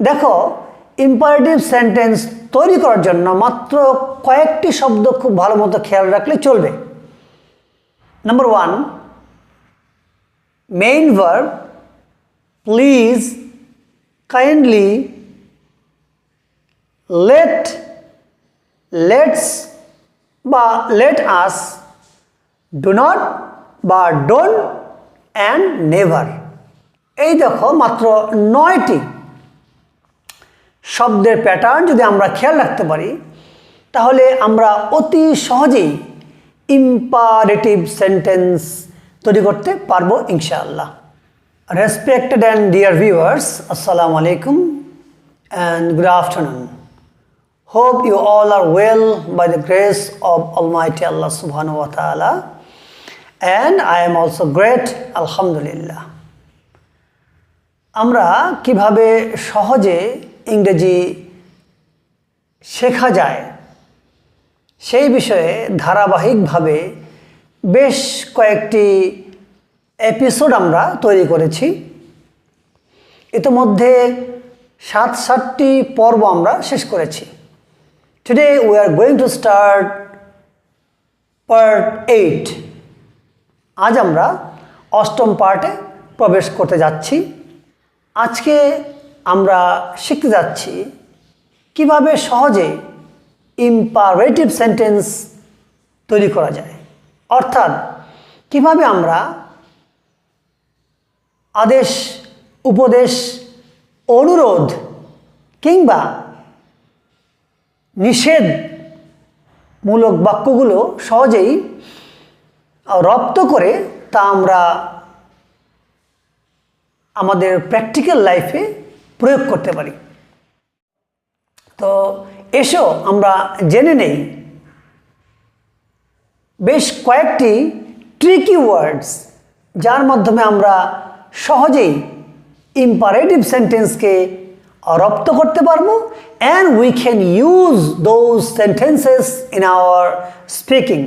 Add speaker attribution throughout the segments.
Speaker 1: দেখো imperative sentence তৈরি করার জন্য মাত্র কয়েকটি শব্দ খুব ভালো মতো খেয়াল রাখলে চলবে। Number one main verb please kindly let let's বা লেট আস ডু নট বা ডোন্ট অ্যান্ড নেভার এই দেখো মাত্র নয়টি শব্দের প্যাটার্ন যদি আমরা খেয়াল রাখতে পারি তাহলে আমরা অতি সহজেই ইম্পারেটিভ সেন্টেন্স তৈরি করতে পারব ইনশাআল্লাহ রেসপেক্টেড অ্যান্ড ডিয়ার ভিউয়ার্স আসসালামু আলাইকুম and good afternoon hope you all are well by the grace of Allah subhanahu wa ta'ala. And I am also great, Alhamdulillah. আমরা কীভাবে সহজে ইংরেজি শেখা যায়। সেই বিষয়ে ধারাবাহিকভাবে বেশ কয়েকটি এপিসোড আমরা তৈরি করেছি। ইতিমধ্যে সাত সাতটি পর্ব আমরা শেষ করেছি। Today we are going to start part 8. আজ আমরা অষ্টম পার্টে প্রবেশ করতে যাচ্ছি। আজকে আমরা শিখতে যাচ্ছি কীভাবে সহজে ইম্পারেটিভ সেন্টেন্স তৈরি করা যায়। অর্থাৎ কীভাবে আমরা আদেশ, উপদেশ, অনুরোধ কিংবা নিষেধ মূলক বাক্যগুলো সহজেই রপ্ত করে তা আমরা আমাদের প্র্যাকটিক্যাল লাইফে প্রয়োগ করতে পারি। তো এসো আমরা জেনে নেই বেশ কয়েকটি ট্রিকি ওয়ার্ডস যার মাধ্যমে আমরা সহজেই ইম্পারেটিভ সেন্টেন্সকে রপ্ত করতে পারব and we can use those sentences in our speaking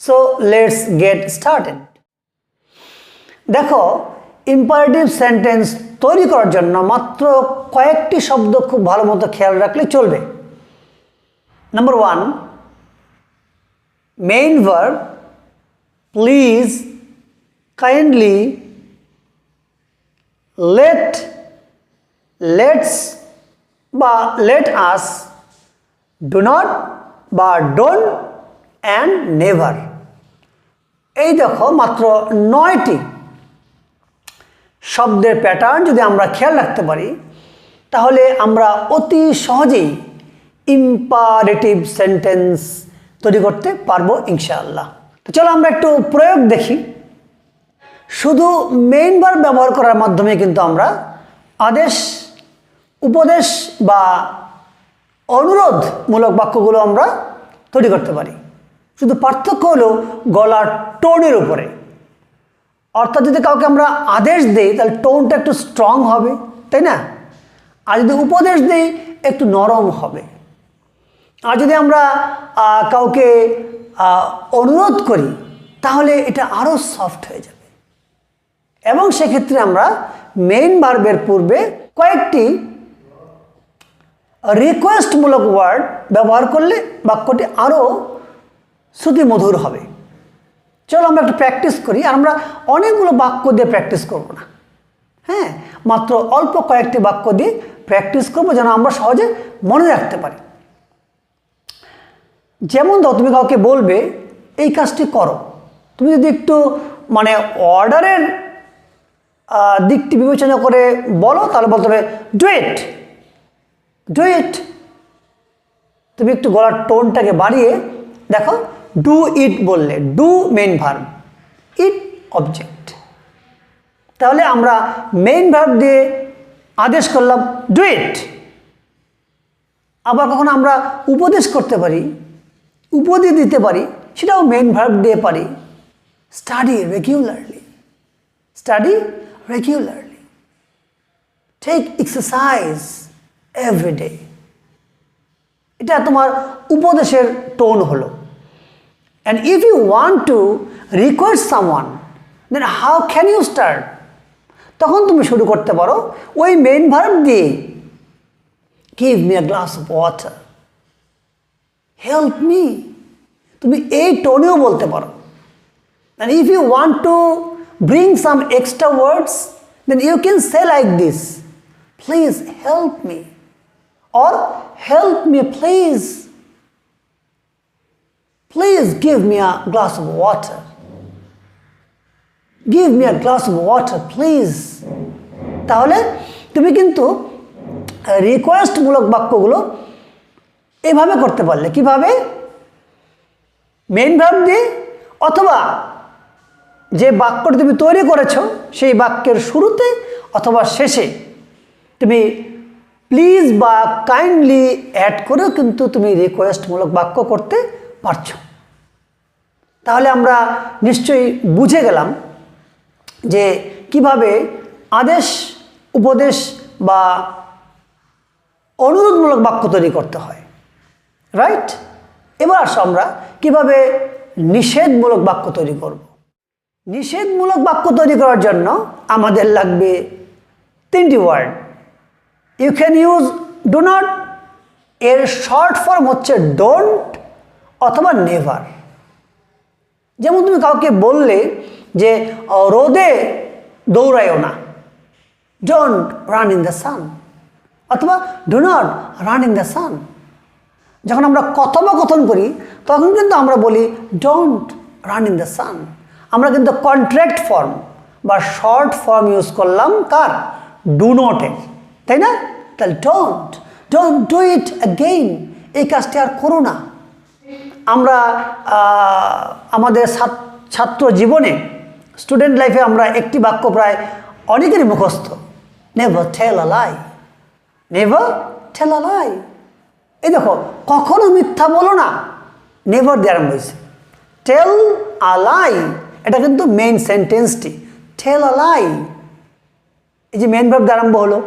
Speaker 1: so let's get started দেখো ইম্পারেটিভ সেন্টেন্স তৈরি করার জন্য মাত্র কয়েকটি শব্দ খুব ভালো মতো খেয়াল রাখলে চলবে। Number one main verb please kindly let let's বা লেট আস ডু নট বা ডোন্ট অ্যান্ড নেভার এই দেখো মাত্র নয়টি শব্দের প্যাটার্ন যদি আমরা খেয়াল রাখতে পারি, তাহলে আমরা অতি সহজেই ইম্পারেটিভ সেন্টেন্স তৈরি করতে পারব ইনশাআল্লাহ। তো চলো আমরা একটু প্রয়োগ দেখি। শুধু মেইন বার ব্যবহার করার মাধ্যমে কিন্তু আমরা আদেশ, উপদেশ বা অনুরোধমূলক বাক্যগুলো আমরা তৈরি করতে পারি। শুধু পার্থক্য হলো গলার টোনের উপরে। অর্থাৎ যদি কাউকে আমরা আদেশ দেই, তাহলে টোনটা একটু স্ট্রং হবে, তাই না? আর যদি উপদেশ দেই, একটু নরম হবে। আর যদি আমরা কাউকে অনুরোধ করি, তাহলে এটা আরও সফট হয়ে যাবে। এবং সেক্ষেত্রে আমরা মেইন ভার্বের পূর্বে কয়েকটি রিকোয়েস্টমূলক ওয়ার্ড ব্যবহার করলে বাক্যটি আরও শ্রুতিমধুর হবে। চলো আমরা একটু প্র্যাকটিস করি আর আমরা অনেকগুলো বাক্য দিয়ে প্র্যাকটিস করব না। হ্যাঁ? মাত্র অল্প কয়েকটি বাক্য দিয়ে প্র্যাকটিস করব যেন আমরা সহজে মনে রাখতে পারি। যেমন ধর, তুমি কাউকে বলবে, এই কাজটি করো। তুমি যদি একটু মানে অর্ডারের দিকটি বিবেচনা করে বলো, তাহলে বলতে হবে ডু ইট ডু ইট তুমি একটু গলার টোনটাকে বাড়িয়ে দেখো ডু ইট বললে do main verb it object তাহলে আমরা মেন ভার্ব দিয়ে আদেশ করলাম ডু ইট আবার কখনো আমরা উপদেশ করতে পারি উপদেশ দিতে পারি, সেটাও মেইন ভার্ব দিয়ে পারি। Study regularly study regularly take exercise every day এটা তোমার উপদেশের টোন হলো। And if you want to request someone then how can you start তখন তুমি শুরু করতে পারো ওই মেইন ভার্ব দিয়ে। Give me a glass of water help me তুমি এই টোনেও বলতে পারো। And if you want to bring some extra words, then you can say like this Please help me. Or help me, please. Please give me a glass of water. Give me a glass of water, please. তাহলে তুমি কিন্তু রিকোয়েস্টমূলক বাক্যগুলো এভাবে করতে পারলে কীভাবে main verb দিয়ে অথবা যে বাক্যটি তুমি তৈরি করেছ সেই বাক্যের শুরুতে অথবা শেষে তুমি প্লিজ বা কাইন্ডলি অ্যাড করেও কিন্তু তুমি রিকোয়েস্টমূলক বাক্য করতে পারছ। তাহলে আমরা নিশ্চয়ই বুঝে গেলাম যে কীভাবে আদেশ, উপদেশ বা অনুরোধমূলক বাক্য তৈরি করতে হয়। রাইট এবার আসো আমরা কীভাবে নিষেধমূলক বাক্য তৈরি করব। নিষেধমূলক বাক্য তৈরি করার জন্য আমাদের লাগবে তিনটি word you can use do not এর শর্ট ফর্ম হচ্ছে ডোন্ট অথবা নেভার। যেমন তুমি কাউকে বললে যে "ও, রোদে দৌড়ায়ও না। Don't run in the sun অথবা do not run in the sun যখন আমরা কথোপকথন করি তখন কিন্তু আমরা বলি don't run in the sun আমরা কিন্তু কন্ট্রাক্ট ফর্ম বা শর্ট ফর্ম ইউজ করলাম কার? ডু নটের তাই না? তাহলে don't don't do it again এই কাজটি আর করো না। আমরা আমাদের ছাত্র জীবনে স্টুডেন্ট লাইফে আমরা একটি বাক্য প্রায় অনেকেরই মুখস্থ। Never tell a lie never tell a lie এই দেখো, কখনো মিথ্যা বলো না। নেভার দিয়ে আরম্ভ হয়েছে। টেল আলাই এটা কিন্তু মেইন সেন্টেন্সটি টেল আলাই এই যে মেইন ভার্ব দিয়ে আরম্ভ হলো।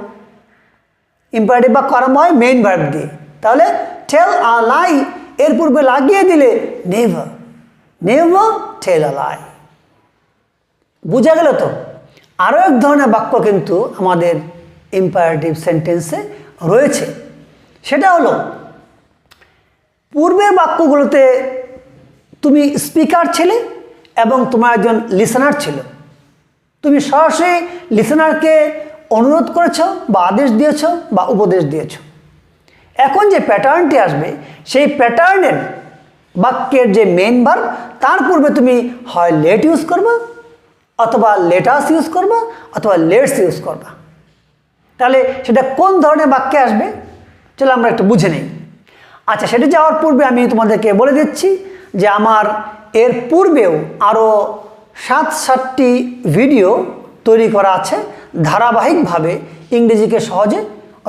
Speaker 1: ইম্পারেটিভ বাক্য আরম্ভ হয় মেইন ভার্ব দিয়ে। তাহলে টেল আলাই এর পূর্বে লাগিয়ে দিলে নেভার নেভার টেল আলাই বুঝা গেল তো? আরও এক ধরনের বাক্য কিন্তু আমাদের ইম্পারেটিভ সেন্টেন্সে রয়েছে। সেটা হলো, পূর্বের বাক্যগুলোতে তুমি স্পিকার ছিলে এবং তোমার একজন লিসনার ছিল। তুমি সরাসরি লিসনারকে অনুরোধ করেছ বা আদেশ দিয়েছ বা উপদেশ দিয়েছ। এখন যে প্যাটার্নটি আসবে, সেই প্যাটার্নের বাক্যের যে মেন বার তার পূর্বে তুমি হয় লেট ইউজ করবা, অথবা লেটাস ইউজ করবা, অথবা লেটস ইউজ করবা। তাহলে সেটা কোন ধরনের বাক্যে আসবে, চলো আমরা একটু বুঝে নিই। আচ্ছা সেটা যাওয়ার পূর্বে আমি তোমাদেরকে বলে দিচ্ছি যে আমার এর পূর্বেও আরও সাত, সাতটি ভিডিও তৈরি করা আছে ধারাবাহিকভাবে ইংরেজিকে সহজে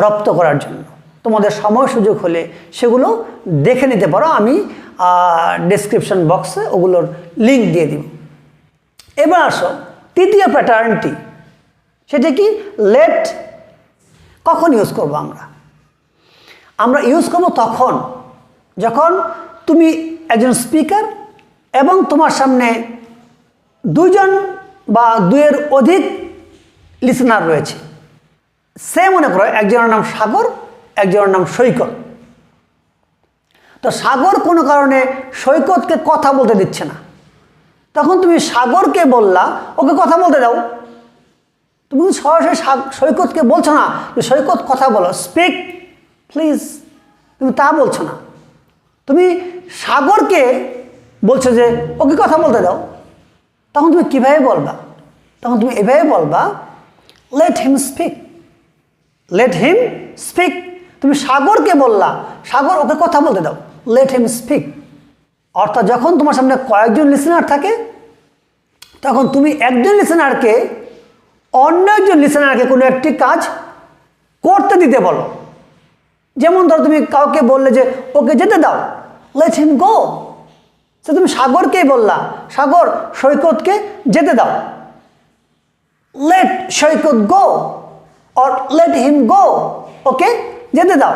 Speaker 1: রপ্ত করার জন্য। তোমাদের সময় সুযোগ হলে সেগুলো দেখে নিতে পারো। আমি ডেসক্রিপশন বক্সে ওগুলোর লিঙ্ক দিয়ে দিব। এবার আসো, তৃতীয় প্যাটার্নটি সেটা কি? লেট কখন ইউজ করব আমরা? আমরা ইউজ করব তখন, যখন তুমি একজন স্পিকার এবং তোমার সামনে দুজন বা দুয়ের অধিক লিসনার রয়েছে। সে মনে করো একজনের নাম সাগর একজনের নাম সৈকত। তো সাগর কোনো কারণে সৈকতকে কথা বলতে দিচ্ছে না। তখন তুমি সাগরকে বললা, ওকে কথা বলতে দাও। তুমি সরাসরি সৈকতকে বলছো না। তুমি সৈকত কথা বলো, স্পিক, প্লিজ। তুমি তা বলছো না। তুমি সাগরকে বলছো যে, ওকে কথা বলতে দাও। তখন তুমি কীভাবে বলবা? তখন তুমি এভাবে বলবা let him speak let him speak তুমি সাগরকে বললা, সাগর ওকে কথা বলতে দাও লেট হিম স্পিক অর্থাৎ যখন তোমার সামনে কয়েকজন লিসেনার থাকে, তখন তুমি একজন লিসেনারকে অন্য একজন লিসেনারকে কোনো একটি কাজ করতে দিতে বলো। যেমন ধরো তুমি কাউকে বললে যে, ওকে যেতে দাও লেট হিম গো সে তুমি সাগরকেই বললা, সাগর, সৈকতকে যেতে দাও। Let Saikat go or let him go ওকে যেতে দাও।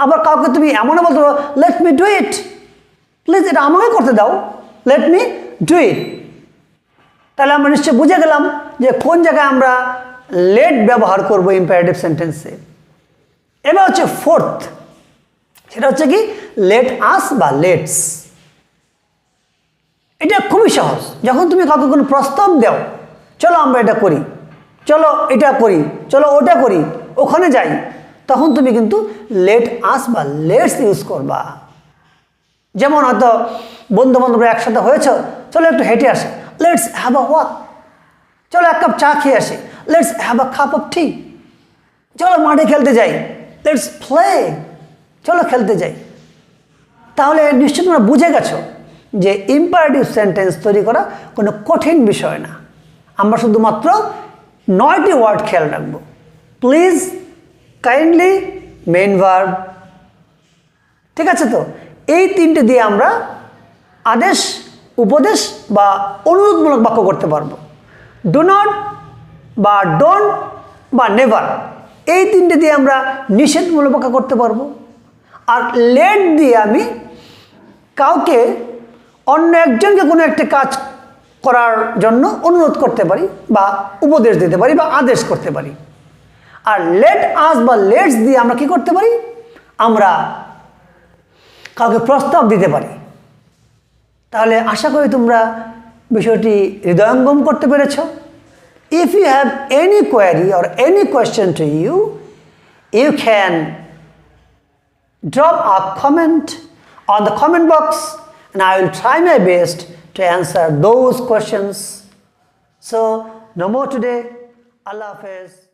Speaker 1: আবার কাউকে তুমি এমনও বলতে পারো let me do it please এটা আমাকে করতে দাও। লেট মি ডু ইট তাহলে আমরা নিশ্চয়ই বুঝে গেলাম যে কোন জায়গায় আমরা লেট ব্যবহার করব ইম্পারেটিভ সেন্টেন্সে এবার হচ্ছে ফোর্থ সেটা হচ্ছে কি? লেট আস বা লেটস এটা খুবই সহজ। যখন তুমি কাউকে কোনো প্রস্তাব দাও, চলো আমরা এটা করি, চলো এটা করি, চলো ওটা করি, ওখানে যাই। তখন তুমি কিন্তু লেট আস বা লেটস ইউজ করবা। যেমন হয়তো বন্ধু বান্ধবরা একসাথে হয়েছ, চলো একটু হেঁটে আসে। লেটস হ্যাভ আ ওয়াক চলো এক কাপ চা খেয়ে আসি। Let's have a cup of tea চলো মাঠে খেলতে যাই। লেটস প্লে চলো খেলতে যাই। তাহলে নিশ্চয় তোমরা বুঝে গেছো যে ইম্পারেটিভ সেন্টেন্স তৈরি করা কোনো কঠিন বিষয় না। আমরা শুধুমাত্র নয়টি ওয়ার্ড খেয়াল রাখব। প্লিজ কাইন্ডলি মেন ভার্ব ঠিক আছে তো? এই তিনটে দিয়ে আমরা আদেশ, উপদেশ বা অনুরোধমূলক বাক্য করতে পারব। ডু নট বা ডোন্ট বা নেভার এই তিনটে দিয়ে আমরা নিষেধমূলক বাক্য করতে পারব। আর লেট দিয়ে আমি কাউকে, অন্য একজনকে কোনো একটি কাজ করার জন্য অনুরোধ করতে পারি বা উপদেশ দিতে পারি বা আদেশ করতে পারি। আর লেট আস বা লেটস দিয়ে আমরা কি করতে পারি আমরা কাউকে প্রস্তাব দিতে পারি তাহলে আশা করি তোমরা বিষয়টি হৃদয়ঙ্গম করতে পেরেছ if you have any query or any question to you you can drop a comment on the comment box and I will try my best to answer those questions. So, no more today. Allah Hafiz.